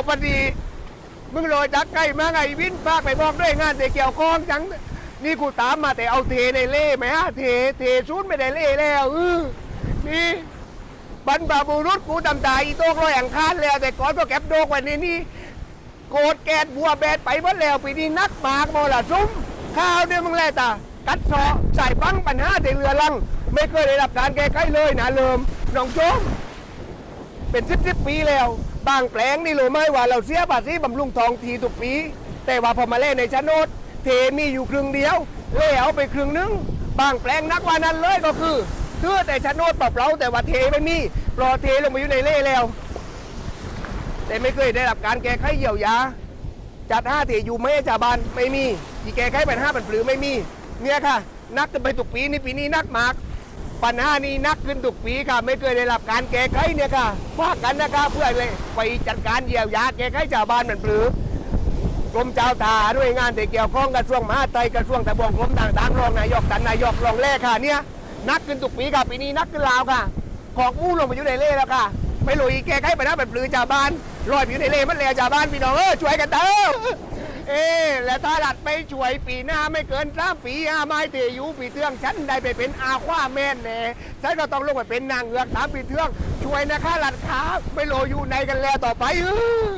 แล้วพอดีมึงโรยจักไก่มาไงวินฝากไปบอกด้วยงานแต่เกี่ยวข้องจัง นี่กูตามมาแต่เอาเทในเล่ไหมฮะเทเทชุดไม่ได้เล่แล้วเออนี่บรรพบุรุษกูดำตาอีโต้ลอยอังคารแล้ว แต่ก่อนก็แก็บโดกไว้ในนี้โกรธแกดบัวแบดไปหมดแล้วปีนี้นักหมากโมละซุ้มข้าวเนี่ยมึงแลตากัดเสาะใส่ปังปัญหาแต่เรือลัง ไม่เคยได้รับการแก้ไขเลยนะเลิมน้องโจมเป็นสิบสิบปีแล้ว บางแปลงนี่รู้ไหมว่าเราเสียภาษีบำรุงทองทีทุกปี แต่ว่าพอมาเล่นในชโนดเทมีอยู่ครึ่งเดียวเล่เอาไปครึ่งนึงบางแปลงนักว่านั้นเลยก็คือเชื่อแต่ชโนดปรับเราแต่ว่าเทไม่มีปลอเทลงมาอยู่ในเล่แล้ว แต่ไม่เคยได้รับการแก้ไขเยียวยาจัดห้าเทอยู่ไม่ให้ชาบานไม่มีที่แก้ไขเปัญหาปัญหรือไม่มี เนี่ยค่ะ นักกันไปทุกปีนี่ปีนี้นักมาก ปัญหานี้นักขึ้นทุกปีค่ะ ไม่เคยได้รับการแก้ไขเนี่ยค่ะว่ากันนะคะเพื่อเลยไปจัดการเยียวยาแก้ไขชาวบ้านมันปรือกรมเจ้าท่าด้วยงานที่เกี่ยวข้องกระทรวงมหาดไทยกระทรวงตะบงกรมต่างๆรองนายกตันนายกรองแรกค่ะเนี่ยนักขึ้นทุกปีค่ะปีนี้นักขึ้นลาวค่ะของอู้ลงไปอยู่ในเล่แล้วค่ะไม่รู้อีแก้ไขปัญหามันปรือชาวบ้านลอยอยู่ในเล่มันแล้วชาวบ้านพี่น้องเออช่วยกันเถอะ เอ๊และถ้าหลัดไปช่วยปีหน้าไม่เกินสามปีอาไม้เตยูปีเทืองฉันได้ไปเป็นอาคว้าแม่นแน่ฉันก็ต้องลงไปเป็นนางเงือกสามปีเทืองช่วยนะคะหลัดขาไม่โลอยู่ในกันแล้วต่อไปเออ